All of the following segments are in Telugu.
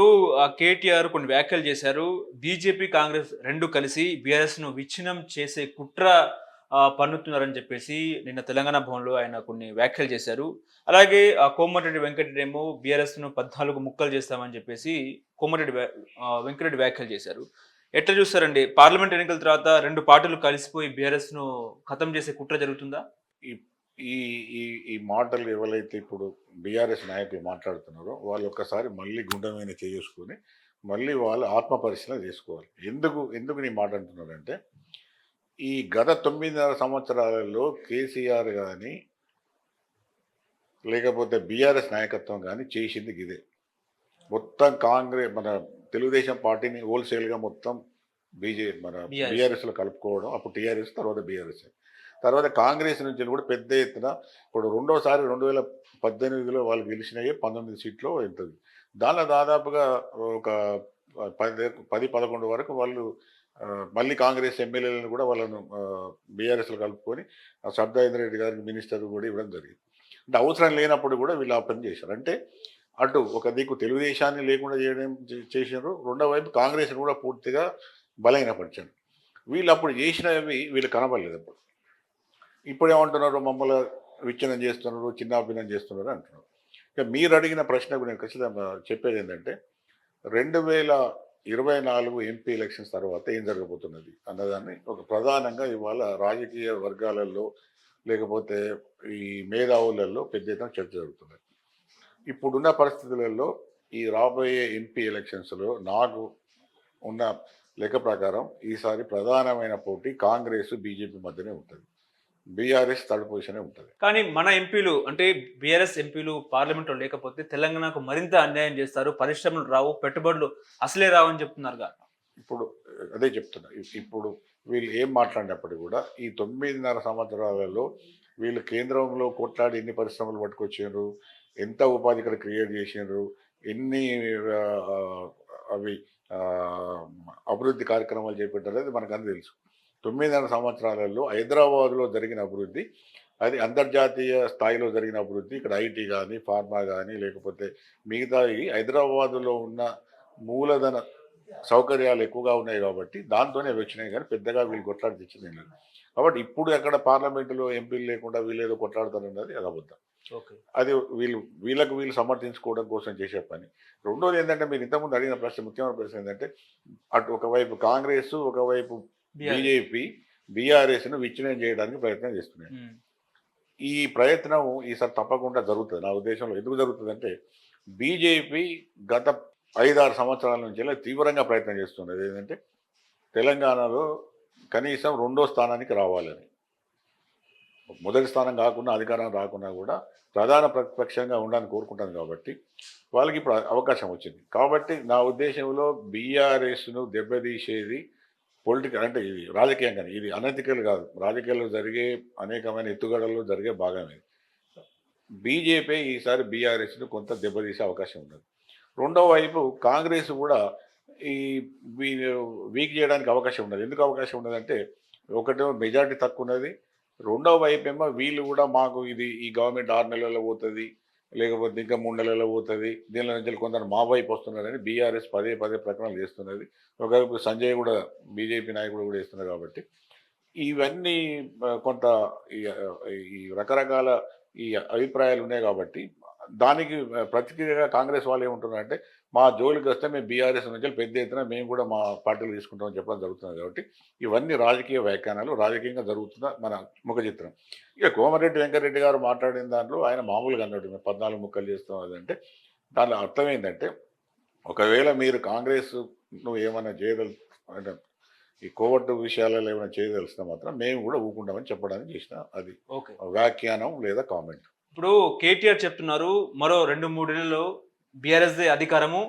ఇప్పుడు కేటీఆర్ కొన్ని వ్యాఖ్యలు చేశారు. బీజేపీ కాంగ్రెస్ రెండు కలిసి బీఆర్ఎస్ను విచ్ఛిన్నం చేసే కుట్ర పన్నుతున్నారని చెప్పేసి నిన్న తెలంగాణ భవన్లో ఆయన కొన్ని వ్యాఖ్యలు చేశారు. అలాగే ఆ కోమటిరెడ్డి వెంకటరెడ్డి ఏమో పద్నాలుగు ముక్కలు చేస్తామని చెప్పేసి కోమటిరెడ్డి వెంకటరెడ్డి వ్యాఖ్యలు చేశారు. ఎట్లా చూస్తారండి? పార్లమెంట్ ఎన్నికల తర్వాత రెండు పార్టీలు కలిసిపోయి బీఆర్ఎస్ను ఖతం చేసే కుట్ర జరుగుతుందా? ఈ ఈ ఈ మాటలు ఎవరైతే ఇప్పుడు బీఆర్ఎస్ నాయకులు మాట్లాడుతున్నారో వాళ్ళు ఒక్కసారి మళ్ళీ గుండె మీద చేసుకొని మళ్ళీ వాళ్ళు ఆత్మ పరిశీలన చేసుకోవాలి. ఎందుకు ఎందుకు నీ మాట అంటున్నారంటే ఈ గత తొమ్మిదిన్నర సంవత్సరాలలో కేసీఆర్ కానీ లేకపోతే బీఆర్ఎస్ నాయకత్వం కానీ చేసింది ఇదే. మొత్తం కాంగ్రెస్ మన తెలుగుదేశం పార్టీని హోల్సేల్గా మొత్తం బీజే మన. బీఆర్ఎస్లో కలుపుకోవడం అప్పుడు టీఆర్ఎస్ తర్వాత బీఆర్ఎస్ తర్వాత కాంగ్రెస్ నుంచి కూడా పెద్ద ఎత్తున ఇప్పుడు రెండోసారి రెండు వేల పద్దెనిమిదిలో వాళ్ళు గెలిచినాయి పంతొమ్మిది సీట్లో వెళ్తుంది దానిలో దాదాపుగా ఒక పది పది పదకొండు వరకు వాళ్ళు మళ్ళీ కాంగ్రెస్ ఎమ్మెల్యేలను కూడా వాళ్ళను బీఆర్ఎస్లో కలుపుకొని ఆ సర్దాయింద్ర రెడ్డి గారికి మినిస్టర్ కూడా ఇవ్వడం జరిగింది. అంటే అవసరం లేనప్పుడు కూడా వీళ్ళు ఆ పని చేశారు. అంటే అటు ఒక దిక్కు తెలుగుదేశాన్ని లేకుండా చేయడం చే- చేసినారు. రెండో వైపు కాంగ్రెస్ని కూడా పూర్తిగా బలహీనపరిచారు. వీళ్ళు అప్పుడు చేసినవి వీళ్ళు కనబడలేదు అప్పుడు. ఇప్పుడు ఏమంటున్నారు? మమ్మల్ని విచ్ఛిన్నం చేస్తున్నారు చిన్నాభిన్నం చేస్తున్నారు అంటున్నారు. ఇక మీరు అడిగిన ప్రశ్నకు నేను ఖచ్చితంగా చెప్పేది ఏంటంటే రెండు వేల ఇరవై నాలుగు ఎంపీ ఎలక్షన్స్ తర్వాత ఏం జరగబోతున్నది అన్నదాన్ని ఒక ప్రధానంగా ఇవాళ రాజకీయ వర్గాలలో లేకపోతే ఈ మేధావులలో పెద్ద ఎత్తున చర్చ జరుగుతుంది ఇప్పుడున్న పరిస్థితులలో ఈ రాబోయే ఎంపీ ఎలక్షన్స్లో నాకు ఉన్న లెక్క ప్రకారం ఈసారి ప్రధానమైన పోటీ కాంగ్రెస్ బీజేపీ మధ్యనే ఉంటుంది. బీఆర్ఎస్ థర్డ్ పొజిషనే ఉంటుంది. కానీ మన ఎంపీలు అంటే బీఆర్ఎస్ ఎంపీలు పార్లమెంట్లో లేకపోతే తెలంగాణకు మరింత అన్యాయం చేస్తారు పరిశ్రమలు రావు పెట్టుబడులు అసలే రావని చెప్తున్నారుగా ఇప్పుడు అదే చెప్తున్నా. ఇప్- ఇప్పుడు వీళ్ళు ఏం మాట్లాడినప్పటికీ కూడా ఈ తొమ్మిదిన్నర సంవత్సరాలలో వీళ్ళు కేంద్రంలో కొట్లాడి ఎన్ని పరిశ్రమలు పట్టుకొచ్చారు ఎంత ఉపాధి ఇక్కడ క్రియేట్ చేసినారు ఎన్ని అవి అభివృద్ధి కార్యక్రమాలు చేపట్టారు అది మనకు అందరూ తెలుసు. తొమ్మిదిన్నర సంవత్సరాలలో హైదరాబాద్లో జరిగిన అభివృద్ధి అది అంతర్జాతీయ స్థాయిలో జరిగిన అభివృద్ధి ఇక్కడ ఐటీ కానీ ఫార్మా కానీ లేకపోతే మిగతా హైదరాబాదులో ఉన్న మూలధన సౌకర్యాలు ఎక్కువగా ఉన్నాయి కాబట్టి దాంతోనే వచ్చినాయి కానీ పెద్దగా వీళ్ళు కొట్లాడి తెచ్చింది లేదు. కాబట్టి ఇప్పుడు ఎక్కడ పార్లమెంటులో ఎంపీలు లేకుండా వీళ్ళు ఏదో కొట్లాడతారన్నది అది అబద్ధం. ఓకే. అది వీళ్ళు వీళ్ళకు వీళ్ళు సమర్థించుకోవడం కోసం చేసే పని. రెండోది ఏంటంటే మీరు ఇంతకుముందు అడిగిన ప్రశ్న ముఖ్యమైన ప్రశ్న ఏంటంటే అటు ఒకవైపు కాంగ్రెస్ ఒకవైపు బీజేపీ బీఆర్ఎస్ను విచ్ఛిన్నం చేయడానికి ప్రయత్నం చేస్తున్నాయి. ఈ ప్రయత్నం ఈసారి తప్పకుండా జరుగుతుంది. నా ఉద్దేశంలో ఎందుకు జరుగుతుందంటే బీజేపీ గత ఐదారు సంవత్సరాల నుంచి తీవ్రంగా ప్రయత్నం చేస్తున్నది. ఏంటంటే తెలంగాణలో కనీసం రెండో స్థానానికి రావాలని మొదటి స్థానం కాకుండా అధికారం రాకున్నా కూడా ప్రధాన ప్రతిపక్షంగా ఉండాలని కోరుకుంటాను కాబట్టి వాళ్ళకి ఇప్పుడు అవకాశం వచ్చింది. కాబట్టి నా ఉద్దేశంలో బీఆర్ఎస్ను దెబ్బతీసేది పొలిటికల్ అంటే ఇది రాజకీయంగా ఇది అనైతికలు కాదు. రాజకీయాల్లో జరిగే అనేకమైన ఎత్తుగడల్లో జరిగే భాగమే. బీజేపీ ఈసారి బీఆర్ఎస్ను కొంత దెబ్బతీసే అవకాశం ఉన్నది. రెండో వైపు కాంగ్రెస్ కూడా ఈ వీ- వీక్ చేయడానికి అవకాశం ఉన్నది. ఎందుకు అవకాశం ఉన్నదంటే ఒకటేమో మెజారిటీ తక్కువ ఉన్నది. రెండో వైపు ఏమో వీళ్ళు కూడా మాకు ఇది ఈ గవర్నమెంట్ ఆరు నెలల్లో పోతుంది. లేకపోతే ఇంకా మూడు నెలల్లో పోతుంది. దీనిలో నుంచి కొందరు మా వైపు వస్తున్నారని బీఆర్ఎస్ పదే పదే ప్రకటనలు చేస్తున్నది. ఒకవైపు సంజయ్ కూడా బీజేపీ నాయకుడు కూడా చేస్తున్నారు కాబట్టి. ఇవన్నీ కొంత ఈ రకరకాల ఈ అభిప్రాయాలు ఉన్నాయి కాబట్టి దానికి ప్రతిక్రియగా కాంగ్రెస్ వాళ్ళు ఏమంటున్నారంటే మా జోలికి వస్తే మేము బీఆర్ఎస్ నుంచి పెద్ద ఎత్తున మేము కూడా మా పార్టీలు తీసుకుంటామని చెప్పడం జరుగుతుంది కాబట్టి ఇవన్నీ రాజకీయ వ్యాఖ్యానాలు రాజకీయంగా జరుగుతున్న మన ముఖ చిత్రం. ఇక కోమరెడ్డి వెంకరెడ్డి గారు మాట్లాడిన దాంట్లో ఆయన మామూలుగా అన్నాడు మేము పద్నాలుగు ముక్కలు చేస్తాం అదంటే దాని అర్థం ఏంటంటే ఒకవేళ మీరు కాంగ్రెస్ నువ్వు ఏమైనా చేయదలు అంటే ఈ కోవట్టు విషయాలలో ఏమైనా చేయదలిస్తే మాత్రం మేము కూడా ఊకుంటామని చెప్పడానికి చేసిన అది ఓకే. వ్యాఖ్యానం లేదా కామెంట్. ఇప్పుడు కేటీఆర్ చెప్తున్నారు మరో రెండు మూడు నెలల్లో బీఆర్ఎస్ అధికారము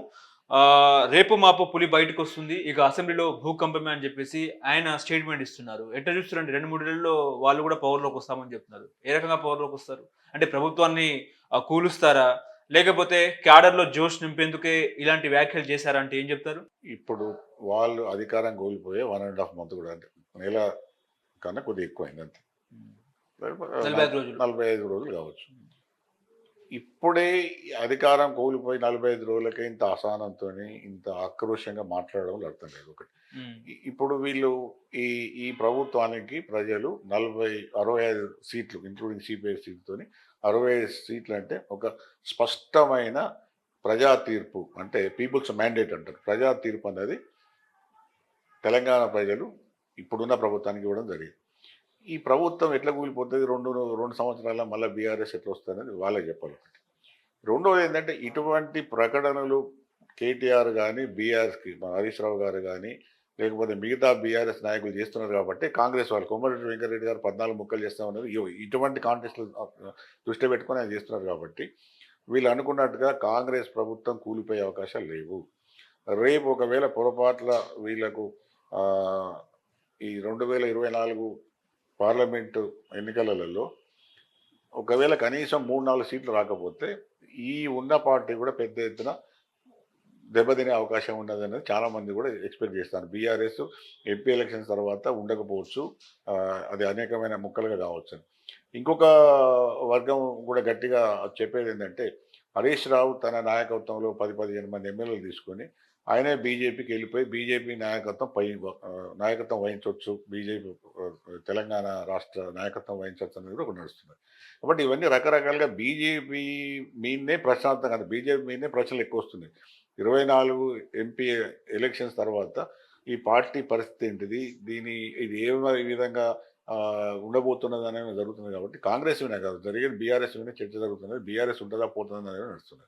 రేపు మాపు పులి బయటకు వస్తుంది ఇక అసెంబ్లీలో భూకంపమే అని చెప్పేసి ఆయన స్టేట్మెంట్ ఇస్తున్నారు. ఎట్లా చూస్తున్నారంటే రెండు మూడు నెలల్లో వాళ్ళు కూడా పవర్లోకి వస్తామని చెప్తున్నారు. ఏ రకంగా పవర్లోకి వస్తారు? అంటే ప్రభుత్వాన్ని కూలుస్తారా? లేకపోతే క్యాడర్లో జోష్ నింపేందుకే ఇలాంటి వ్యాఖ్యలు చేశారా అంటే ఏం చెప్తారు? ఇప్పుడు వాళ్ళు అధికారం కోల్పోయే వన్ అండ్ హాఫ్ మంత్ కూడా అంటే నెల కన్నా కొద్దిగా ఎక్కువైంది అంతే. నలభై ఐదు రోజులు. కావచ్చు. ఇప్పుడే అధికారం కోల్పోయి నలభై ఐదు రోజులకే ఇంత అసహనంతో ఇంత ఆక్రోషంగా మాట్లాడడం అర్థం లేదు ఒకటి. ఇప్పుడు వీళ్ళు ఈ ఈ ప్రభుత్వానికి ప్రజలు నలభై అరవై ఐదు సీట్లు ఇంక్లూడింగ్ సిపిఐ సీట్లతోని అరవై ఐదు సీట్లు అంటే ఒక స్పష్టమైన ప్రజా తీర్పు అంటే పీపుల్స్ మ్యాండేట్ అంటారు. ప్రజా తీర్పు అనేది తెలంగాణ ప్రజలు ఇప్పుడున్న ప్రభుత్వానికి ఇవ్వడం జరిగింది. ఈ ప్రభుత్వం ఎట్లా కూలిపోతుంది? రెండు రెండు సంవత్సరాల మళ్ళీ బీఆర్ఎస్ ఎట్లా వస్తుందని వాళ్ళే చెప్పాలి. ఒకటి ఏంటంటే ఇటువంటి ప్రకటనలు కేటీఆర్ కానీ బీఆర్ఎస్కి హరీష్ రావు గారు కానీ లేకపోతే మిగతా బీఆర్ఎస్ నాయకులు చేస్తున్నారు కాబట్టి కాంగ్రెస్ వాళ్ళు కొమ్మరెడ్డి వెంకరెడ్డి గారు పద్నాలుగు ముక్కలు చేస్తా ఉన్నారు ఇటువంటి కాంటెస్ట్లు దృష్టి పెట్టుకొని ఆయన చేస్తున్నారు కాబట్టి వీళ్ళు అనుకున్నట్టుగా కాంగ్రెస్ ప్రభుత్వం కూలిపోయే అవకాశాలు లేవు. రేపు ఒకవేళ పొరపాట్ల వీళ్ళకు ఈ రెండు వేల ఇరవై నాలుగు పార్లమెంటు ఎన్నికలలో ఒకవేళ కనీసం మూడు నాలుగు సీట్లు రాకపోతే ఈ ఉన్న పార్టీ కూడా పెద్ద ఎత్తున దెబ్బతినే అవకాశం ఉన్నది అనేది చాలామంది కూడా ఎక్స్పెక్ట్ చేస్తారు బీఆర్ఎస్ ఎంపీ ఎలక్షన్ తర్వాత ఉండకపోవచ్చు అది అనేకమైన ముక్కలుగా కావచ్చు అని. ఇంకొక వర్గం కూడా గట్టిగా చెప్పేది ఏంటంటే హరీష్ రావు తన నాయకత్వంలో పది పదిహేను మంది ఎమ్మెల్యేలు తీసుకొని ఆయనే బీజేపీకి వెళ్ళిపోయి బీజేపీ నాయకత్వం పై నాయకత్వం వహించవచ్చు. బీజేపీ తెలంగాణ రాష్ట్ర నాయకత్వం వహించవచ్చు అనేది కూడా ఒకటి నడుస్తుంది. కాబట్టి ఇవన్నీ రకరకాలుగా బీజేపీ మీదనే ప్రశాంతం కాదు బీజేపీ మీదనే ప్రశ్నలు ఎక్కువ వస్తున్నాయి. ఇరవై నాలుగు ఎంపీ ఎలక్షన్స్ తర్వాత ఈ పార్టీ పరిస్థితి ఏంటిది? దీని ఇది ఏ విధంగా ఉండబోతున్నది అనేది జరుగుతుంది కాబట్టి కాంగ్రెస్ వినే కాదు జరిగేది బీఆర్ఎస్ వినే చర్చ జరుగుతున్నది. బీఆర్ఎస్ ఉంటుందా పోతుందా అనేది నడుస్తుంది.